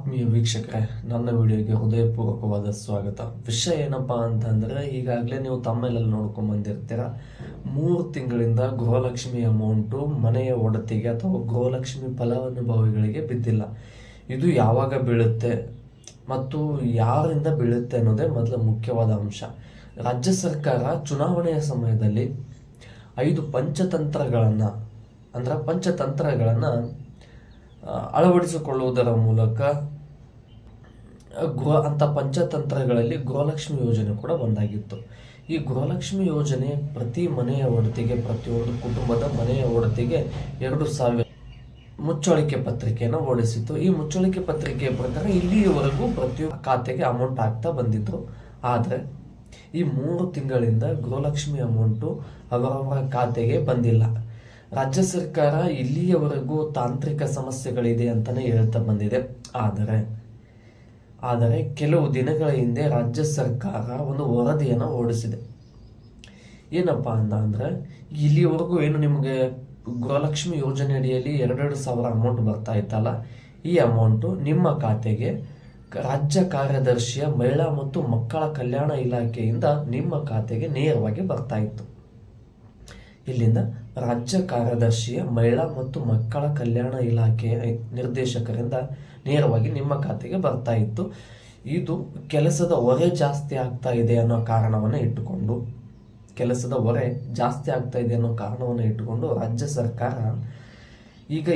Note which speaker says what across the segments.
Speaker 1: ಆತ್ಮೀಯ ವೀಕ್ಷಕರೇ, ನನ್ನ ವಿಡಿಯೋಗೆ ಹೃದಯಪೂರ್ವಕವಾದ ಸ್ವಾಗತ. ವಿಷಯ ಏನಪ್ಪ ಅಂತಂದ್ರೆ, ಈಗಾಗಲೇ ನೀವು ತಮ್ಮಲ್ಲಿ ನೋಡ್ಕೊಂಡ್ ಬಂದಿರ್ತೀರ. ಮೂರು ತಿಂಗಳಿಂದ ಗೃಹಲಕ್ಷ್ಮಿ ಅಮೌಂಟು ಮನೆಯ ಒಡತಿಗೆ ಅಥವಾ ಗೃಹಲಕ್ಷ್ಮಿ ಫಲಾನುಭವಿಗಳಿಗೆ ಬಿದ್ದಿಲ್ಲ. ಇದು ಯಾವಾಗ ಬೀಳುತ್ತೆ ಮತ್ತು ಯಾರಿಂದ ಬೀಳುತ್ತೆ ಅನ್ನೋದೇ ಮೊದಲ ಮುಖ್ಯವಾದ ಅಂಶ. ರಾಜ್ಯ ಸರ್ಕಾರ ಚುನಾವಣೆಯ ಸಮಯದಲ್ಲಿ ಐದು ಪಂಚತಂತ್ರಗಳನ್ನು, ಅಂದ್ರೆ ಪಂಚತಂತ್ರಗಳನ್ನು ಅಳವಡಿಸಿಕೊಳ್ಳುವುದರ ಮೂಲಕ ಗೃಹ, ಅಂತ ಪಂಚತಂತ್ರಗಳಲ್ಲಿ ಗೃಹಲಕ್ಷ್ಮಿ ಯೋಜನೆ ಕೂಡ ಒಂದಾಗಿತ್ತು. ಈ ಗೃಹಲಕ್ಷ್ಮಿ ಯೋಜನೆ ಪ್ರತಿ ಮನೆಯ ಒಡತಿಗೆ, ಪ್ರತಿಯೊಂದು ಕುಟುಂಬದ ಮನೆಯ ಒಡತಿಗೆ ಎರಡು ಸಾವಿರ ಮುಚ್ಚಳಿಕೆ ಪತ್ರಿಕೆಯನ್ನು ಓಡಿಸಿತ್ತು ಈ ಮುಚ್ಚಳಿಕೆ ಪತ್ರಿಕೆಯ ಪ್ರಕಾರ ಇಲ್ಲಿಯವರೆಗೂ ಪ್ರತಿಯೊಂದು ಖಾತೆಗೆ ಅಮೌಂಟ್ ಆಗ್ತಾ ಬಂದಿದ್ರು. ಆದರೆ, ಈ ಮೂರು ತಿಂಗಳಿಂದ ಗೃಹಲಕ್ಷ್ಮಿ ಅಮೌಂಟು ಅವರವರ ಖಾತೆಗೆ ಬಂದಿಲ್ಲ. ರಾಜ್ಯ ಸರ್ಕಾರ ಇಲ್ಲಿಯವರೆಗೂ ತಾಂತ್ರಿಕ ಸಮಸ್ಯೆಗಳಿದೆ ಅಂತಲೇ ಹೇಳ್ತಾ ಬಂದಿದೆ. ಆದರೆ ಆದರೆ ಕೆಲವು ದಿನಗಳ ಹಿಂದೆ ರಾಜ್ಯ ಸರ್ಕಾರ ಒಂದು ವರದಿಯನ್ನು ಓಡಿಸಿದೆ ಏನಪ್ಪ ಅಂತ ಅಂದರೆ, ಇಲ್ಲಿವರೆಗೂ ಏನು ನಿಮಗೆ ಗೃಹಲಕ್ಷ್ಮಿ ಯೋಜನೆ ಅಡಿಯಲ್ಲಿ ಎರಡೆರಡು ಸಾವಿರ ಅಮೌಂಟ್ ಬರ್ತಾ ಇತ್ತಲ್ಲ, ಈ ಅಮೌಂಟು ನಿಮ್ಮ ಖಾತೆಗೆ ರಾಜ್ಯ ಕಾರ್ಯದರ್ಶಿಯ ಮಹಿಳಾ ಮತ್ತು ಮಕ್ಕಳ ಕಲ್ಯಾಣ ಇಲಾಖೆಯಿಂದ ನಿಮ್ಮ ಖಾತೆಗೆ ನೇರವಾಗಿ ಬರ್ತಾ ಇತ್ತು. ಇಲ್ಲಿಂದ ರಾಜ್ಯ ಕಾರ್ಯದರ್ಶಿಯ ಮಹಿಳಾ ಮತ್ತು ಮಕ್ಕಳ ಕಲ್ಯಾಣ ಇಲಾಖೆಯ ನಿರ್ದೇಶಕರಿಂದ ನೇರವಾಗಿ ನಿಮ್ಮ ಖಾತೆಗೆ ಬರ್ತಾ ಇತ್ತು. ಇದು ಕೆಲಸದ ಹೊರೆ ಜಾಸ್ತಿ ಆಗ್ತಾ ಇದೆ ಅನ್ನೋ ಕಾರಣವನ್ನು ಇಟ್ಟುಕೊಂಡು, ಕೆಲಸದ ಹೊರೆ ಜಾಸ್ತಿ ಆಗ್ತಾ ಇದೆ ಅನ್ನೋ ಕಾರಣವನ್ನು ಇಟ್ಟುಕೊಂಡು ರಾಜ್ಯ ಸರ್ಕಾರ ಈಗ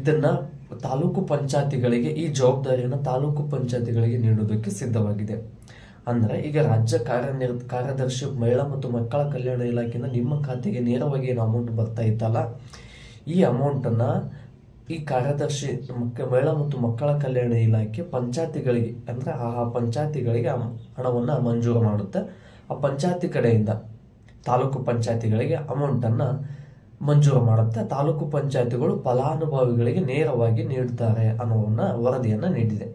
Speaker 1: ಇದನ್ನು ತಾಲೂಕು ಪಂಚಾಯತಿಗಳಿಗೆ, ಈ ಜವಾಬ್ದಾರಿಯನ್ನು ತಾಲೂಕು ಪಂಚಾಯತಿಗಳಿಗೆ ನೀಡೋದಕ್ಕೆ ಸಿದ್ಧವಾಗಿದೆ. ಅಂದ್ರೆ ಈಗ ರಾಜ್ಯ ಕಾರ್ಯ ಕಾರ್ಯದರ್ಶಿ ಮಹಿಳಾ ಮತ್ತು ಮಕ್ಕಳ ಕಲ್ಯಾಣ ಇಲಾಖೆಯಿಂದ ನಿಮ್ಮ ಖಾತೆಗೆ ನೇರವಾಗಿ ಏನು ಅಮೌಂಟ್ ಬರ್ತಾ ಇತ್ತಲ್ಲ? ಈ ಅಮೌಂಟನ್ನು ಈ ಕಾರ್ಯದರ್ಶಿ ಮಹಿಳಾ ಮತ್ತು ಮಕ್ಕಳ ಕಲ್ಯಾಣ ಇಲಾಖೆ ಪಂಚಾಯತಿಗಳಿಗೆ, ಅಂದರೆ ಆ ಪಂಚಾಯತಿಗಳಿಗೆ ಹಣವನ್ನು ಮಂಜೂರು ಮಾಡುತ್ತೆ. ಆ ಪಂಚಾಯತಿ ಕಡೆಯಿಂದ ತಾಲೂಕು ಪಂಚಾಯತಿಗಳಿಗೆ ಅಮೌಂಟನ್ನು ಮಂಜೂರು ಮಾಡುತ್ತೆ. ತಾಲೂಕು ಪಂಚಾಯತಿಗಳು ಫಲಾನುಭವಿಗಳಿಗೆ ನೇರವಾಗಿ ನೀಡುತ್ತಾರೆ ಅನ್ನೋವನ್ನ ವರದಿಯನ್ನು ನೀಡಿದೆ.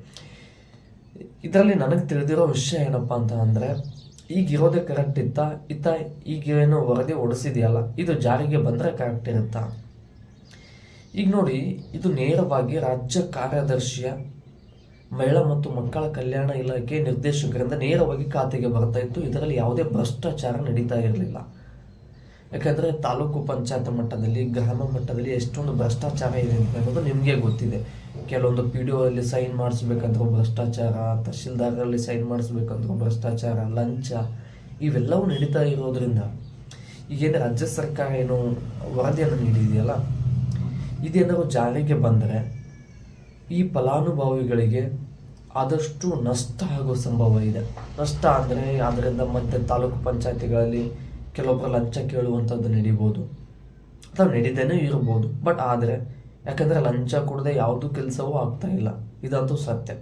Speaker 1: ಇದರಲ್ಲಿ ನನಗೆ ತಿಳಿದಿರೋ ವಿಷಯ ಏನಪ್ಪ ಅಂತ ಅಂದರೆ ಈಗಿರೋದೇ ಕರೆಕ್ಟ್ ಇತ್ತಾ? ಇತ್ತ ಈಗೇನು ವರದಿ ಹೊಡಿಸಿದೆಯಲ್ಲ ಇದು ಜಾರಿಗೆ ಬಂದರೆ ಕರೆಕ್ಟ್ ಇರುತ್ತಾ? ಈಗ ನೋಡಿ, ಇದು ನೇರವಾಗಿ ರಾಜ್ಯ ಕಾರ್ಯದರ್ಶಿಯ ಮಹಿಳಾ ಮತ್ತು ಮಕ್ಕಳ ಕಲ್ಯಾಣ ಇಲಾಖೆ ನಿರ್ದೇಶಕರಿಂದ ನೇರವಾಗಿ ಖಾತೆಗೆ ಬರ್ತಾ ಇತ್ತು. ಇದರಲ್ಲಿ ಯಾವುದೇ ಭ್ರಷ್ಟಾಚಾರ ನಡೀತಾ ಇರಲಿಲ್ಲ. ಯಾಕಂದರೆ ತಾಲೂಕು ಪಂಚಾಯತ್ ಮಟ್ಟದಲ್ಲಿ, ಗ್ರಾಮ ಮಟ್ಟದಲ್ಲಿ ಎಷ್ಟೊಂದು ಭ್ರಷ್ಟಾಚಾರ ಇದೆ ಅಂತ ಅನ್ನೋದು ನಿಮಗೆ ಗೊತ್ತಿದೆ. ಕೆಲವೊಂದು ಪಿ ಡಿ ಅಲ್ಲಿ ಸೈನ್ ಮಾಡಿಸ್ಬೇಕಂದ್ರೂ ಭ್ರಷ್ಟಾಚಾರ ತಹಶೀಲ್ದಾರಲ್ಲಿ ಸೈನ್ ಮಾಡಿಸ್ಬೇಕಂದ್ರೂ ಭ್ರಷ್ಟಾಚಾರ, ಲಂಚ, ಇವೆಲ್ಲವೂ ನಡೀತಾ ಇರೋದ್ರಿಂದ ಈಗೇನು ರಾಜ್ಯ ಸರ್ಕಾರ ಏನು ವರದಿಯನ್ನು ನೀಡಿದೆಯಲ್ಲ ಇದೇನೋ ಜಾರಿಗೆ ಬಂದರೆ ಈ ಫಲಾನುಭವಿಗಳಿಗೆ ಆದಷ್ಟು ನಷ್ಟ ಆಗೋ ಸಂಭವ ಇದೆ. ನಷ್ಟ ಅಂದರೆ ಅದರಿಂದ ಮತ್ತೆ ತಾಲೂಕು ಪಂಚಾಯತಿಗಳಲ್ಲಿ ಕೆಲವೊಬ್ಬರು ಲಂಚ ಕೇಳುವಂಥದ್ದು ನಡೀಬೋದು ಅಥವಾ ನಡೀದೇನೆ ಇರ್ಬೋದು. ಬಟ್ ಆದರೆ, ಯಾಕಂದರೆ ಲಂಚ ಕೊಡದೆ ಯಾವುದೂ ಕೆಲಸವೂ ಆಗ್ತಾ ಇಲ್ಲ. ಇದಂತೂ ಸತ್ಯ.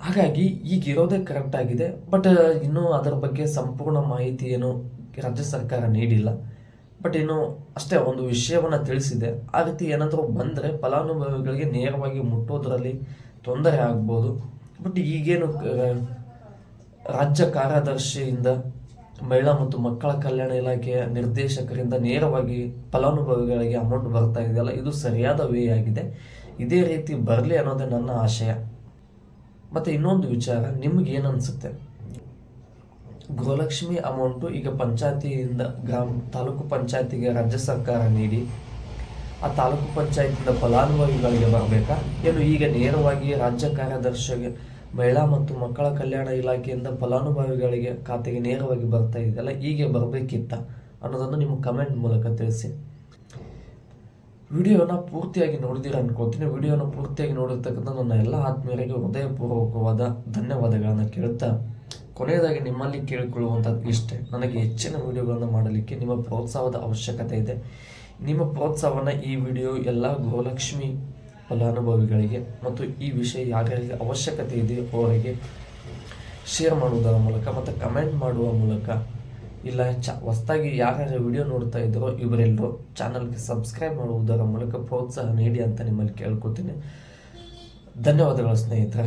Speaker 1: ಹಾಗಾಗಿ ಈಗಿರೋದೇ ಕರೆಕ್ಟ್ ಆಗಿದೆ. ಬಟ್ ಇನ್ನೂ ಅದರ ಬಗ್ಗೆ ಸಂಪೂರ್ಣ ಮಾಹಿತಿ ಏನು ರಾಜ್ಯ ಸರ್ಕಾರ ನೀಡಿಲ್ಲ. ಬಟ್ ಇನ್ನು ಅಷ್ಟೇ ಒಂದು ವಿಷಯವನ್ನು ತಿಳಿಸಿದೆ. ಆ ರೀತಿ ಏನಾದರೂ ಬಂದರೆ ಫಲಾನುಭವಿಗಳಿಗೆ ನೇರವಾಗಿ ಮುಟ್ಟೋದರಲ್ಲಿ ತೊಂದರೆ ಆಗ್ಬೋದು. ಬಟ್ ಈಗೇನು ರಾಜ್ಯ ಕಾರ್ಯದರ್ಶಿಯಿಂದ ಮಹಿಳಾ ಮತ್ತು ಮಕ್ಕಳ ಕಲ್ಯಾಣ ಇಲಾಖೆಯ ನಿರ್ದೇಶಕರಿಂದ ನೇರವಾಗಿ ಫಲಾನುಭವಿಗಳಿಗೆ ಅಮೌಂಟ್ ಬರ್ತಾ ಇದೆಯಲ್ಲ, ಇದು ಸರಿಯಾದ ವೇ ಆಗಿದೆ. ಇದೇ ರೀತಿ ಬರಲಿ ಅನ್ನೋದೇ ನನ್ನ ಆಶಯ. ಮತ್ತು ಇನ್ನೊಂದು ವಿಚಾರ, ನಿಮ್ಗೆ ಏನು ಅನಿಸುತ್ತೆ? ಗೃಹಲಕ್ಷ್ಮಿ ಅಮೌಂಟು ಈಗ ಪಂಚಾಯತಿಯಿಂದ, ಗ್ರಾಮ, ತಾಲೂಕು ಪಂಚಾಯತಿಗೆ ರಾಜ್ಯ ಸರ್ಕಾರ ನೀಡಿ, ಆ ತಾಲೂಕು ಪಂಚಾಯತಿಯಿಂದ ಫಲಾನುಭವಿಗಳಿಗೆ ಬರಬೇಕಾ? ಏನು ಈಗ ನೇರವಾಗಿ ರಾಜ್ಯ ಕಾರ್ಯದರ್ಶಿಗೆ ಮಹಿಳಾ ಮತ್ತು ಮಕ್ಕಳ ಕಲ್ಯಾಣ ಇಲಾಖೆಯಿಂದ ಫಲಾನುಭವಿಗಳಿಗೆ ಖಾತೆಗೆ ನೇರವಾಗಿ ಬರ್ತಾ ಇದೆಯಲ್ಲ ಹೀಗೆ ಬರಬೇಕಿತ್ತ ಅನ್ನೋದನ್ನು ನಿಮ್ಮ ಕಮೆಂಟ್ ಮೂಲಕ ತಿಳಿಸಿ. ವಿಡಿಯೋನ ಪೂರ್ತಿಯಾಗಿ ನೋಡಿದಿರ ಅನ್ಕೋತೀನಿ ವಿಡಿಯೋನ ಪೂರ್ತಿಯಾಗಿ ನೋಡಿರ್ತಕ್ಕಂಥ ನನ್ನ ಎಲ್ಲ ಆತ್ಮೀಯರಿಗೆ ಹೃದಯಪೂರ್ವಕವಾದ ಧನ್ಯವಾದಗಳನ್ನು ಕೇಳ್ತಾ ಕೊನೆಯದಾಗಿ ನಿಮ್ಮಲ್ಲಿ ಕೇಳಿಕೊಳ್ಳುವಂಥದ್ದು ಇಷ್ಟೇ, ನನಗೆ ಹೆಚ್ಚಿನ ವಿಡಿಯೋಗಳನ್ನು ಮಾಡಲಿಕ್ಕೆ ನಿಮ್ಮ ಪ್ರೋತ್ಸಾಹದ ಅವಶ್ಯಕತೆ ಇದೆ. ನಿಮ್ಮ ಪ್ರೋತ್ಸಾಹವನ್ನು ಈ ವಿಡಿಯೋ ಎಲ್ಲ ಗೃಹಲಕ್ಷ್ಮಿ ಫಲಾನುಭವಿಗಳಿಗೆ ಮತ್ತು ಈ ವಿಷಯ ಯಾರ್ಯಾರಿಗೆ ಅವಶ್ಯಕತೆ ಇದೆ ಅವರಿಗೆ ಶೇರ್ ಮಾಡುವುದರ ಮೂಲಕ ಮತ್ತು ಕಮೆಂಟ್ ಮಾಡುವ ಮೂಲಕ ಇಲ್ಲ, ಚ, ಹೊಸ್ದಾಗಿ ಯಾರ್ಯಾರು ವಿಡಿಯೋ ನೋಡ್ತಾ ಇದ್ದಾರೋ ಇವರೆಲ್ಲರೂ ಚಾನಲ್ಗೆ ಸಬ್ಸ್ಕ್ರೈಬ್ ಮಾಡುವುದರ ಮೂಲಕ ಪ್ರೋತ್ಸಾಹ ನೀಡಿ ಅಂತ ನಿಮ್ಮಲ್ಲಿ ಕೇಳ್ಕೊತೀನಿ. ಧನ್ಯವಾದಗಳು ಸ್ನೇಹಿತರೆ.